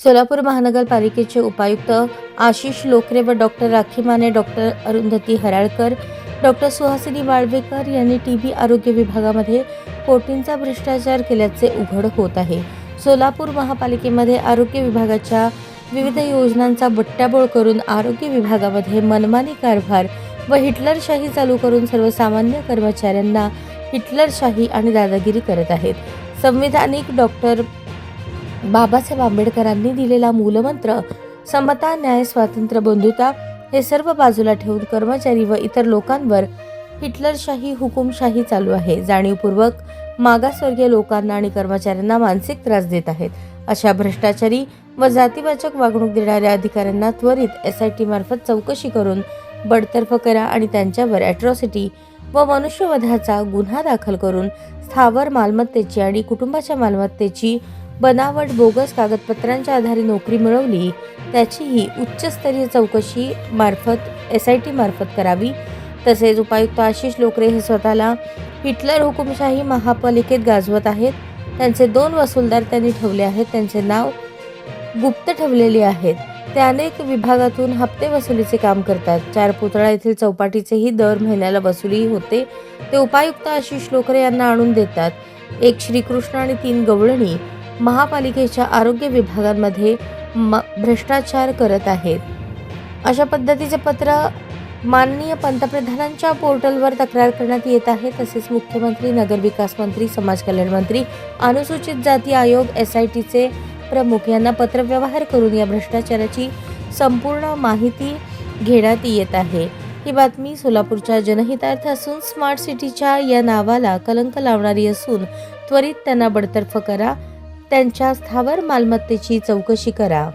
सोलापूर महानगरपालिकेचे उपायुक्त आशिष लोकरे व doctor Rakhi Mane doctor Arundhati Haralkar doctor Suhasini Walvekar यांनी टी बी आरोग्य विभागामध्ये कोटींचा भ्रष्टाचार केल्याचे उघड होत आहे. सोलापूर महापालिकेमध्ये आरोग्य विभागाच्या विविध योजनांचा बट्ट्याबोळ करून आरोग्य विभागामध्ये मनमानी कारभार व हिटलरशाही चालू करून सर्वसामान्य कर्मचाऱ्यांना हिटलरशाही आणि दादागिरी करत आहेत. संविधानिक डॉक्टर बाबासाहेब आंबेडकरांनी दिलेला मूलमंत्र समता न्याय स्वातंत्र्य बंधुता हे सर्व बाजूला ठेवून कर्मचारी व इतर लोकांवर हिटलरशाही हुकुमशाही चालू आहे. जाणीवपूर्वक मागासवर्गीय लोकांना आणि कर्मचाऱ्यांना मानसिक त्रास देत आहेत. अशा भ्रष्टाचारी व जातीवाचक वागणूक देणाऱ्या अधिकाऱ्यांना त्वरित एस आय टी मार्फत चौकशी करून बडतर्फ करा आणि त्यांच्यावर अॅट्रॉसिटी व मनुष्यवधाचा गुन्हा दाखल करून स्थावर मालमत्तेची आणि कुटुंबाच्या मालमत्तेची बनावट बोगस कागदपत्रांच्या आधारे नोकरी मिळवली त्याचीही उच्चस्तरीय चौकशी मार्फत एस आय टी मार्फत करावी. तसेच उपायुक्त आशिष लोकरे हे स्वतःला हिटलर हुकुमशाही महापालिकेत गाजवत आहेत. त्यांचे दोन वसूलदार त्यांनी ठेवले आहेत. त्यांचे नाव गुप्त ठेवलेले आहेत. ते अनेक विभागातून हप्ते वसुलीचे काम करतात. चार पुतळा येथील चौपाटीचेही दर महिन्याला वसुली होते. ते उपायुक्त आशिष लोकरे यांना आणून देतात. एक श्रीकृष्ण आणि तीन गवळणी. महापालिकेच्या आरोग्य विभागांमध्ये म भ्रष्टाचार करत आहेत. अशा पद्धतीचे पत्र माननीय पंतप्रधानांच्या पोर्टलवर तक्रार करण्यात येत आहे तसेच मुख्यमंत्री नगरविकास मंत्री समाज कल्याण मंत्री अनुसूचित जाती आयोग एस आय टीचे प्रमुख यांना पत्रव्यवहार करून या भ्रष्टाचाराची संपूर्ण माहिती घेण्यात येत आहे. ही बातमी सोलापूरच्या जनहितार्थ असून स्मार्ट सिटीच्या या नावाला कलंक लावणारी असून त्वरित त्यांना बडतर्फ करा. त्यांच्या स्थावर मालमत्तेची चौकशी करा.